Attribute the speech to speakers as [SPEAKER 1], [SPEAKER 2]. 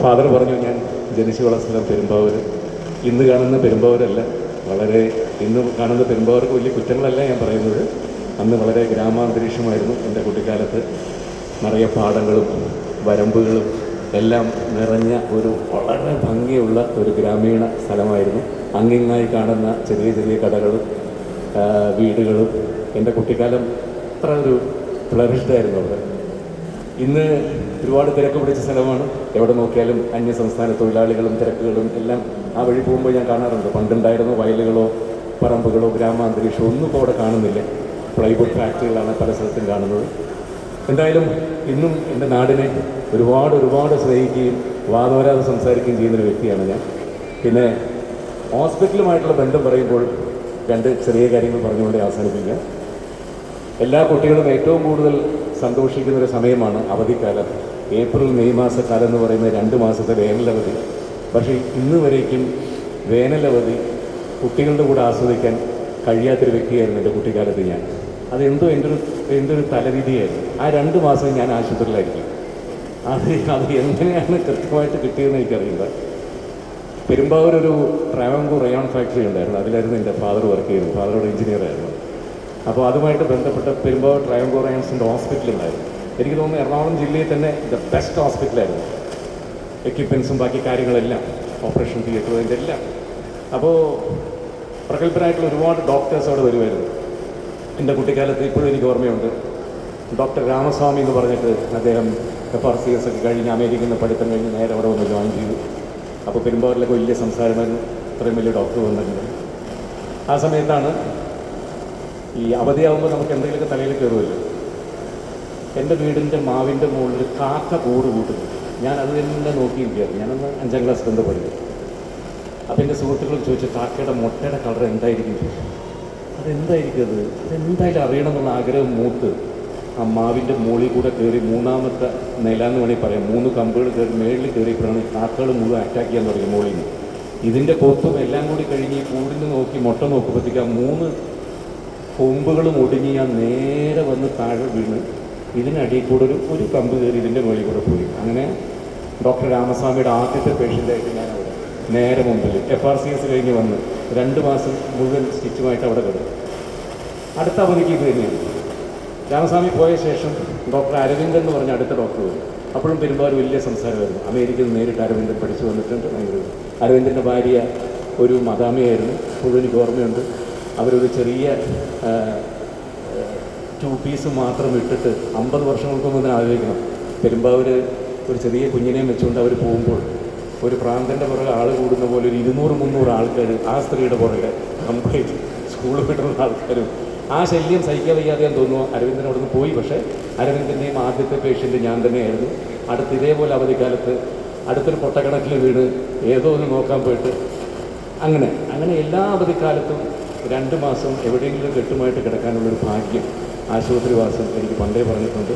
[SPEAKER 1] Father പറഞ്ഞു ഞാൻ ജനിച്ചു വളർന്ന സ്ഥലം പെരുമ്പാവൂർ. ഇന്ന് കാണുന്ന പെരുമ്പാവൂരല്ല. വളരെ ഇന്ന് കാണുന്ന പെരുമ്പാവൂർക്ക് വലിയ കുറ്റങ്ങളല്ല ഞാൻ പറയുന്നത്. അന്ന് വളരെ ഗ്രാമാന്തരീക്ഷമായിരുന്നു എന്റെ കുട്ടിക്കാലത്ത്. നിറയെ പാടങ്ങളും വരമ്പുകളും എല്ലാം നിറഞ്ഞ ഒരു വളരെ ഭംഗിയുള്ള ഒരു ഗ്രാമീണ സ്ഥലമായിരുന്നു. അങ്ങിങ്ങായി കാണുന്ന ചെറിയ ചെറിയ കടകളും വീടുകളും എന്റെ കുട്ടിക്കാലം അത്ര ഒരു ഫ്ലറിഷ്ഡായിരുന്നു അവിടെ. ഇന്ന് ഒരുപാട് തിരക്ക് പിടിച്ച സ്ഥലമാണ്. എവിടെ നോക്കിയാലും അന്യ സംസ്ഥാന തൊഴിലാളികളും തിരക്കുകളും എല്ലാം ആ വഴി പോകുമ്പോൾ ഞാൻ കാണാറുണ്ട്. പണ്ടുണ്ടായിരുന്ന വയലുകളോ പറമ്പുകളോ ഗ്രാമാന്തരീക്ഷമോ ഒന്നും ഇപ്പോൾ അവിടെ കാണുന്നില്ല. പ്ലൈവുഡ് ഫാക്ടറികളാണ് പല സ്ഥലത്തും കാണുന്നത്. എന്തായാലും ഇന്നും എന്റെ നാടിനെ ഒരുപാട് ഒരുപാട് സ്നേഹിക്കുകയും വാദോരാതെ സംസാരിക്കുകയും ചെയ്യുന്നൊരു വ്യക്തിയാണ് ഞാൻ. പിന്നെ ഹോസ്പിറ്റലുമായിട്ടുള്ള ബന്ധം പറയുമ്പോൾ രണ്ട് ചെറിയ കാര്യങ്ങൾ പറഞ്ഞുകൊണ്ട് അവസാനിപ്പിക്കാം. എല്ലാ കുട്ടികളും ഏറ്റവും കൂടുതൽ സന്തോഷിക്കുന്ന ഒരു സമയമാണ് അവധിക്കാലം. ഏപ്രിൽ മെയ് മാസക്കാലം എന്ന് പറയുന്ന രണ്ട് മാസത്തെ വേനലവധി. പക്ഷേ ഇന്ന് വരേക്കും വേനലവധി കുട്ടികളുടെ കൂടെ ആസ്വദിക്കാൻ കഴിയാത്തൊരു വ്യക്തിയായിരുന്നു എന്റെ കുട്ടിക്കാലത്ത് ഞാൻ. അതെന്തോ എന്റെ ഒരു എന്റെ ഒരു തലവിധിയായിരുന്നു ആ രണ്ട് മാസം ഞാൻ ആശുപത്രിയിലായിരിക്കും. അത് അത് എങ്ങനെയാണ് കൃത്യമായിട്ട് കിട്ടിയതെന്ന് എനിക്കറിയില്ല. പെരുമ്പാവൂർ ഒരു ട്രാവൻകൂർ റയോൺ ഫാക്ടറി ഉണ്ടായിരുന്നു. അതിലായിരുന്നു എന്റെ ഫാദർ വർക്ക് ചെയ്തത്. ഫാദറോട് എഞ്ചിനീയർ ആയിരുന്നു അപ്പോൾ അതുമായിട്ട് ബന്ധപ്പെട്ട പെരുമ്പാവൂർ ട്രയംഗോ ഹോസ്പിറ്റൽ ഉണ്ടായിരുന്നു എനിക്ക് തോന്നുന്നു എറണാകുളം ജില്ലയിൽ തന്നെ ദ ബെസ്റ്റ് ഹോസ്പിറ്റലായിരുന്നു. എക്യുപ്മെൻസും ബാക്കി കാര്യങ്ങളെല്ലാം ഓപ്പറേഷൻ തിയേറ്റർ അതിന്റെ എല്ലാം അപ്പോൾ പ്രഗത്ഭരായിട്ടുള്ള ഒരുപാട് ഡോക്ടേഴ്സ് അവിടെ വരുമായിരുന്നു. എന്റെ കുട്ടിക്കാലത്ത് ഇപ്പോഴും എനിക്ക് ഓർമ്മയുണ്ട്. ഡോക്ടർ രാമസ്വാമി എന്ന് പറഞ്ഞിട്ട് അദ്ദേഹം എഫ് ആർ സി എസ് ഒക്കെ കഴിഞ്ഞ് അമേരിക്കയിൽ നിന്ന് പഠിത്തം കഴിഞ്ഞ് നേരെ അവിടെ വന്ന് ജോയിൻ ചെയ്തു. അപ്പോൾ പെരുമ്പാവൂരിലൊക്കെ വലിയ സംസാരമായിരുന്നു. ഇത്രയും വലിയ ഡോക്ടർ വന്നിട്ടുണ്ട്. ആ സമയത്താണ് ഈ അവധിയാവുമ്പോൾ നമുക്ക് എന്തെങ്കിലുമൊക്കെ തലയിൽ കയറുമല്ലോ. എന്റെ വീടിന്റെ മാവിന്റെ മുകളിൽ കാക്ക കൂട് കൂട്ടുന്നു. ഞാൻ അത് തന്നെ നോക്കിയിരിക്കുകയായിരുന്നു ഞാനന്ന് അഞ്ചാം ക്ലാസ് ബന്ധം പഠിക്കും അപ്പം എന്റെ സുഹൃത്തുക്കൾ ചോദിച്ചു കാക്കയുടെ മുട്ടയുടെ കളർ എന്തായിരിക്കും? അതെന്തായിരിക്കും അത്? അതെന്തായാലും അറിയണം എന്നുള്ള ആഗ്രഹം മൂത്ത് ആ മാവിന്റെ മുകളിൽ കൂടെ കയറി മൂന്നാമത്തെ നില എന്ന് വേണമെങ്കിൽ പറയാം. മൂന്ന് കമ്പുകൾ കയറി മേളിൽ കയറിയപ്പോഴാണ് കാക്കകൾ മുഴുവൻ അറ്റാക്ക് ചെയ്യാൻ തുടങ്ങി മുകളിൽ നിന്ന്. ഇതിന്റെ കൊത്തും എല്ലാം കൂടി കഴിഞ്ഞ് ഈ കൂടിന് നോക്കി മുട്ട നോക്കുമ്പോഴത്തേക്ക് ആ മൂന്ന് കൊമ്പുകളും ഒടിഞ്ഞ് ഞാൻ നേരെ വന്ന് താഴെ വീണ് ഇതിനടിയിൽ കൂടെ ഒരു ഒരു കമ്പ് കയറി ഇതിന്റെ മുകളിൽ കൂടെ പോയി. അങ്ങനെ ഡോക്ടർ രാമസ്വാമിയുടെ ആദ്യത്തെ പേഷ്യന്റായിട്ട് ഞാൻ അവിടെ നേരെ മുമ്പിൽ എഫ് ആർ സി എസ് കഴിഞ്ഞ് വന്ന് രണ്ട് മാസം മുഴുവൻ സ്റ്റിച്ചുമായിട്ട് അവിടെ കിടന്നു. അടുത്ത അവധിക്ക് ഇത് തന്നെയാണ്. രാമസ്വാമി പോയ ശേഷം ഡോക്ടർ അരവിന്ദൻ എന്ന് പറഞ്ഞ അടുത്ത ഡോക്ടർ വരും അപ്പോഴും പെരുമ്പാവൂർ വലിയ സംസാരമായിരുന്നു. അമേരിക്കയിൽ നേരിട്ട് അരവിന്ദൻ പഠിച്ചു വന്നിട്ടുണ്ട്. അരവിന്ദന്റെ ഭാര്യ ഒരു മദാമിയായിരുന്നു. മുഴുവൻ ഓർമ്മയുണ്ട്. അവരൊരു ചെറിയ ടു പീസ് മാത്രം ഇട്ടിട്ട് അമ്പത് വർഷങ്ങൾക്ക് മുന്നേ ആലോചിക്കണം പെരുമ്പാവൂർ ഒരു ചെറിയ കുഞ്ഞിനെയും വെച്ചുകൊണ്ട് അവർ പോകുമ്പോൾ ഒരു പ്രാന്തന്റെ പുറകെ ആൾ കൂടുന്ന പോലെ ഒരു ഇരുന്നൂറ് മുന്നൂറ് ആൾക്കാർ ആ സ്ത്രീയുടെ പുറകെ കംപ്ലീറ്റ് സ്കൂളിൽ വിടുന്ന ആൾക്കാരും. ആ ശല്യം സഹിക്കാൻ വയ്യാതെ ഞാൻ തോന്നുന്നു അരവിന്ദൻ അവിടെ നിന്ന് പോയി. പക്ഷേ അരവിന്ദന്റെയും ആദ്യത്തെ പേഷ്യന്റ് ഞാൻ തന്നെയായിരുന്നു. അടുത്ത് ഇതേപോലെ അവധിക്കാലത്ത് അടുത്തൊരു പൊട്ടക്കണക്കിൽ വീട് ഏതോ ഒന്ന് നോക്കാൻ പോയിട്ട് അങ്ങനെ അങ്ങനെ എല്ലാ അവധിക്കാലത്തും രണ്ട് മാസം എവിടെയെങ്കിലും കെട്ടുമായിട്ട് കിടക്കാനുള്ളൊരു ഭാഗ്യം ആശുപത്രിവാസം എനിക്ക് പണ്ടേ പറഞ്ഞിട്ടുണ്ട്.